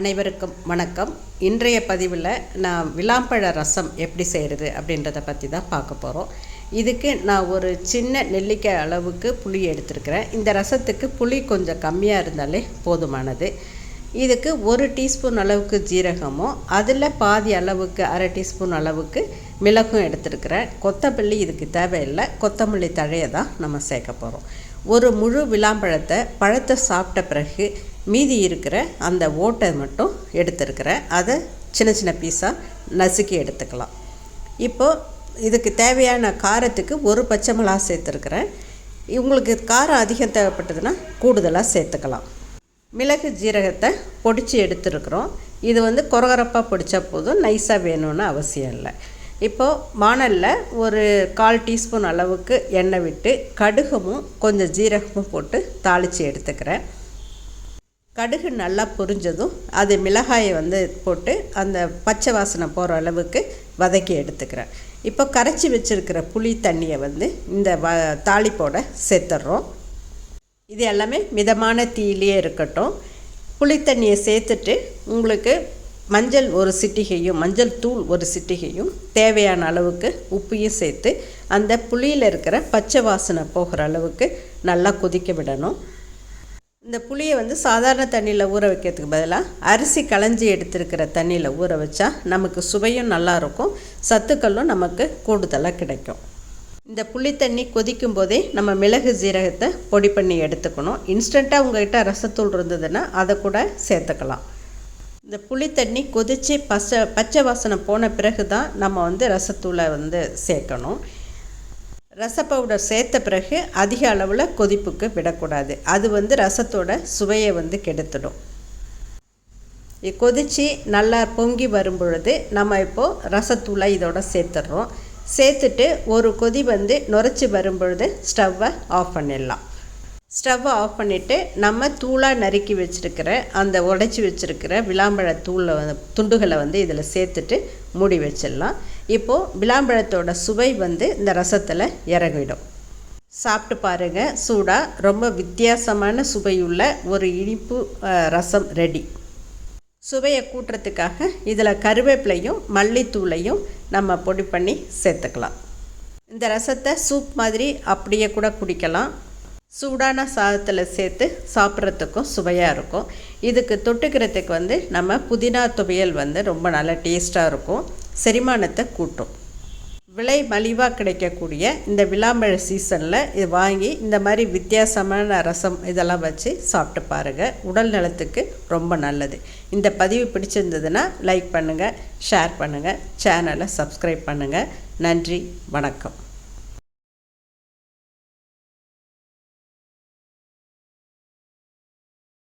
அனைவருக்கும் வணக்கம். இன்றைய பதிவில் நான் விளாம்பழ ரசம் எப்படி செய்கிறது அப்படின்றத பற்றி தான் பார்க்க போகிறோம் இதுக்கு நான் ஒரு சின்ன நெல்லிக்காய் அளவுக்கு புளி எடுத்துருக்கிறேன். இந்த ரசத்துக்கு புளி கொஞ்சம் கம்மியாக இருந்தாலே போதுமானது. இதுக்கு ஒரு டீஸ்பூன் அளவுக்கு ஜீரகமும் அதில் பாதி அளவுக்கு அரை டீஸ்பூன் அளவுக்கு மிளகும் எடுத்துருக்கிறேன். கொத்தமல்லி இதுக்கு தேவையில்லை. கொத்தமல்லி தழையை தான் நம்ம சேர்க்க போகிறோம் ஒரு முழு விளாம்பழத்தை பழத்தை சாப்பிட்ட பிறகு மீதி இருக்கிற அந்த ஓட்டை மட்டும் எடுத்துருக்கிறேன் அதை சின்ன சின்ன பீஸாக நசுக்கி எடுத்துக்கலாம். இப்போது இதுக்கு தேவையான காரத்துக்கு ஒரு பச்சை மிளகா சேர்த்துருக்குறேன். உங்களுக்கு காரம் அதிகம் தேவைப்பட்டதுன்னா கூடுதலாக சேர்த்துக்கலாம். மிளகு ஜீரகத்தை பொடிச்சு எடுத்துருக்குறோம். இது வந்து கொரகரப்பாக பொடித்தா போதும் நைஸாக வேணும்னு அவசியம் இல்லை. இப்போது வானலில் ஒரு கால் டீஸ்பூன் அளவுக்கு எண்ணெய் விட்டு கடுகமும் கொஞ்சம் ஜீரகமும் போட்டு தாளித்து எடுத்துக்கிறேன். கடுகு நல்லா பொரிஞ்சதும் அது மிளகாயை வந்து போட்டு அந்த பச்சை வாசனை போகிற அளவுக்கு வதக்கி எடுத்துக்கிறேன். இப்போ கரைச்சி வச்சுருக்கிற புளி தண்ணியை வந்து இந்த வ தாளிப்போட சேர்த்துட்றோம் இது எல்லாமே மிதமான தீயிலே இருக்கட்டும். புளி தண்ணியை சேர்த்துட்டு உங்களுக்கு மஞ்சள் ஒரு சிட்டிகையும் மஞ்சள் தூள் ஒரு சிட்டிகையும் தேவையான அளவுக்கு உப்பையும் சேர்த்து அந்த புளியில் இருக்கிற பச்சை வாசனை போகிற அளவுக்கு நல்லா கொதிக்க விடணும். இந்த புளியை வந்து சாதாரண தண்ணியில் ஊற வைக்கிறதுக்கு பதிலாக அரிசி களைஞ்சி எடுத்துருக்கிற தண்ணியில் ஊற வச்சா நமக்கு சுவையும் நல்லாயிருக்கும் சத்துக்களும் நமக்கு கூடுதலாக கிடைக்கும். இந்த புளி தண்ணி கொதிக்கும் போதே நம்ம மிளகு ஜீரகத்தை பொடி பண்ணி எடுத்துக்கணும். இன்ஸ்டண்ட்டாக உங்கள்கிட்ட ரசத்தூள் இருந்ததுன்னா அதை கூட சேர்த்துக்கலாம். இந்த புளி தண்ணி கொதித்து பச்சை பச்சை வாசனை போன பிறகு தான் நம்ம வந்து ரசத்தூளை வந்து சேர்க்கணும். ரச பவுடர் சேர்த்த பிறகு அதிக அளவில் கொதிப்புக்கு விடக்கூடாது. அது வந்து ரசத்தோட சுவையை வந்து கெடுத்துடும். கொதித்து நல்லா பொங்கி வரும் பொழுது நம்ம இப்போது ரசத்தூளை இதோட சேர்த்துட்றோம் சேர்த்துட்டு ஒரு கொதி வந்து நுரைச்சி வரும் பொழுது ஸ்டவ்வை ஆஃப் பண்ணிடலாம். ஸ்டவ்வை ஆஃப் பண்ணிவிட்டு நம்ம தூளாக நறுக்கி வச்சுருக்கிற அந்த உடைச்சி வச்சுருக்கிற விளாம்பழ தூளை வந்து துண்டுகளை வந்து இதில் சேர்த்துட்டு மூடி வச்சிடலாம். இப்போது விளாம்பழத்தோட சுவை வந்து இந்த ரசத்தில் இறங்கிடும். சாப்பிட்டு பாருங்கள் சூடாக ரொம்ப வித்தியாசமான சுவையுள்ள ஒரு இனிப்பு ரசம் ரெடி. சுவையை கூட்டுறதுக்காக இதில் கருவேப்பிலையும் மல்லித்தூளையும் நம்ம பொடி பண்ணி சேர்த்துக்கலாம். இந்த ரசத்தை சூப் மாதிரி அப்படியே கூட குடிக்கலாம். சூடான சாதத்தில் சேர்த்து சாப்பிட்றதுக்கும் சுவையாக இருக்கும். இதுக்கு தொட்டுக்கிறதுக்கு வந்து நம்ம புதினா துவையல் வந்து ரொம்ப நல்ல டேஸ்ட்டாக இருக்கும். செரிமானத்தை கூட்டும். விலை மலிவாக கிடைக்கக்கூடிய இந்த விளாம்பழ சீசனில் இது வாங்கி இந்த மாதிரி வித்தியாசமான ரசம் இதெல்லாம் வச்சு சாப்பிட்டு பாருங்கள் உடல் நலத்துக்கு ரொம்ப நல்லது. இந்த பதிவு பிடிச்சிருந்ததுன்னா லைக் பண்ணுங்கள் ஷேர் பண்ணுங்கள் சேனலை சப்ஸ்கிரைப் பண்ணுங்கள் நன்றி வணக்கம்.